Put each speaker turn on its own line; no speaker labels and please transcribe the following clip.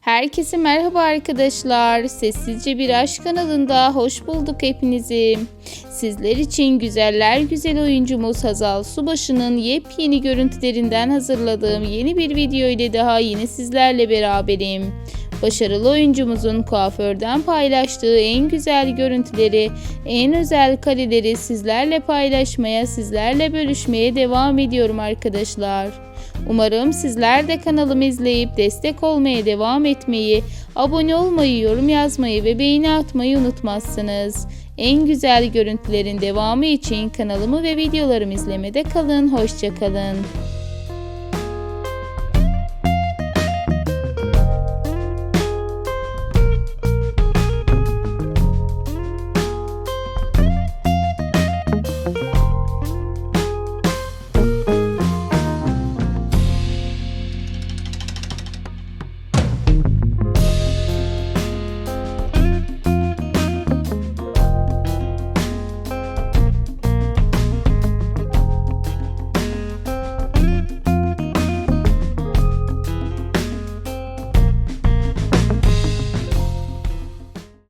Herkese merhaba arkadaşlar. Sessizce Bir Aşk kanalında hoş bulduk hepinizi. Sizler için güzeller güzel oyuncumuz Hazal Subaşı'nın yepyeni görüntülerinden hazırladığım yeni bir video ile daha yine sizlerle beraberim. Başarılı oyuncumuzun kuaförden paylaştığı en güzel görüntüleri, en özel kareleri sizlerle paylaşmaya, sizlerle bölüşmeye devam ediyorum arkadaşlar. Umarım sizler de kanalımı izleyip destek olmaya devam etmeyi, abone olmayı, yorum yazmayı ve beğeni atmayı unutmazsınız. En güzel görüntülerin devamı için kanalımı ve videolarımı izlemede kalın. Hoşçakalın.